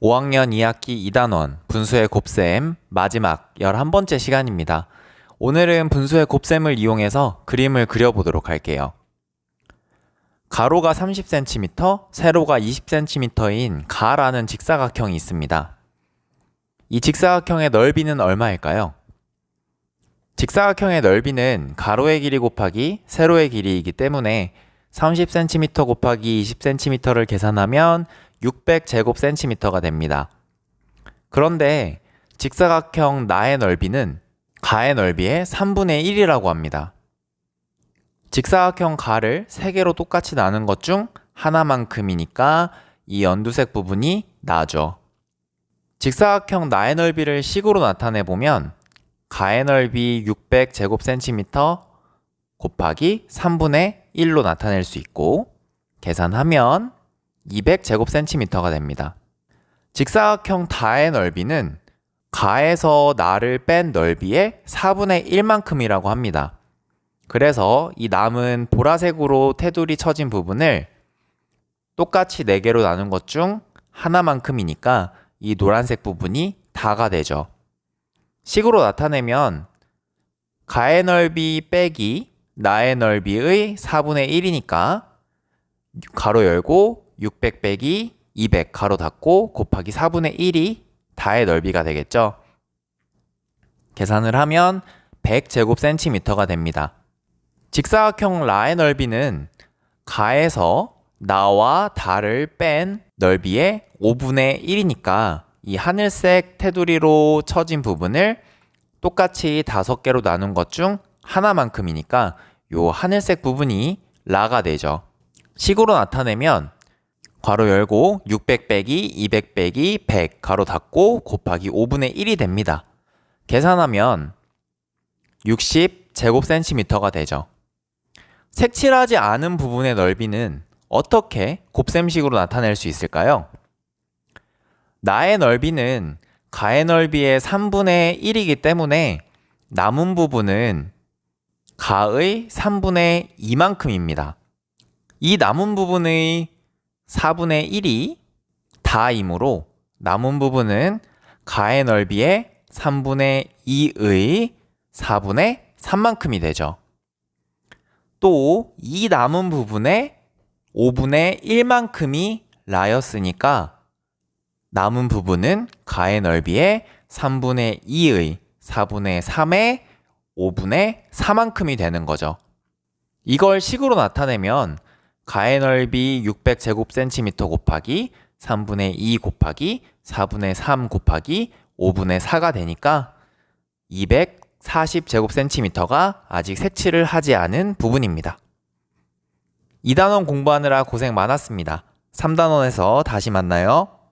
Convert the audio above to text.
5학년 2학기 2단원 분수의 곱셈 마지막 11번째 시간입니다. 오늘은 분수의 곱셈을 이용해서 그림을 그려보도록 할게요. 가로가 30cm, 세로가 20cm인 가라는 직사각형이 있습니다. 이 직사각형의 넓이는 얼마일까요? 직사각형의 넓이는 가로의 길이 곱하기 세로의 길이이기 때문에 30cm 곱하기 20cm를 계산하면 600제곱cm가 됩니다. 그런데 직사각형 나의 넓이는 가의 넓이의 3분의 1이라고 합니다. 직사각형 가를 3개로 똑같이 나눈 것 중 하나만큼이니까 이 연두색 부분이 나죠. 직사각형 나의 넓이를 식으로 나타내 보면 가의 넓이 600제곱cm 곱하기 3분의 1로 나타낼 수 있고 계산하면 200제곱cm가 됩니다. 직사각형 다의 넓이는 가에서 나를 뺀 넓이의 4분의 1만큼이라고 합니다. 그래서 이 남은 보라색으로 테두리 쳐진 부분을 똑같이 4개로 나눈 것 중 하나만큼이니까 이 노란색 부분이 다가 되죠. 식으로 나타내면 가의 넓이 빼기 나의 넓이의 4분의 1이니까 가로 열고 600 빼기 200 가로 닫고 곱하기 4분의 1이 다의 넓이가 되겠죠. 계산을 하면 100제곱cm가 됩니다. 직사각형 라의 넓이는 가에서 나와 다를 뺀 넓이의 5분의 1이니까 이 하늘색 테두리로 쳐진 부분을 똑같이 다섯 개로 나눈 것 중 하나만큼이니까 요 하늘색 부분이 라가 되죠. 식으로 나타내면 괄호 열고 600 빼기 200 빼기 100 가로 닫고 곱하기 5분의 1이 됩니다. 계산하면 60 제곱센티미터가 되죠. 색칠하지 않은 부분의 넓이는 어떻게 곱셈식으로 나타낼 수 있을까요? 나의 넓이는 가의 넓이의 3분의 1이기 때문에 남은 부분은 가의 3분의 2만큼입니다. 이 남은 부분의 4분의 1이 다이므로 남은 부분은 가의 넓이의 3분의 2의 4분의 3만큼이 되죠. 또 이 남은 부분의 5분의 1만큼이 라였으니까 남은 부분은 가의 넓이의 3분의 2의 4분의 3의 5분의 4만큼이 되는 거죠. 이걸 식으로 나타내면 가의 넓이 600제곱cm 곱하기 3분의 2 곱하기 4분의 3 곱하기 5분의 4가 되니까 240제곱cm가 아직 색칠을 하지 않은 부분입니다. 2단원 공부하느라 고생 많았습니다. 3단원에서 다시 만나요.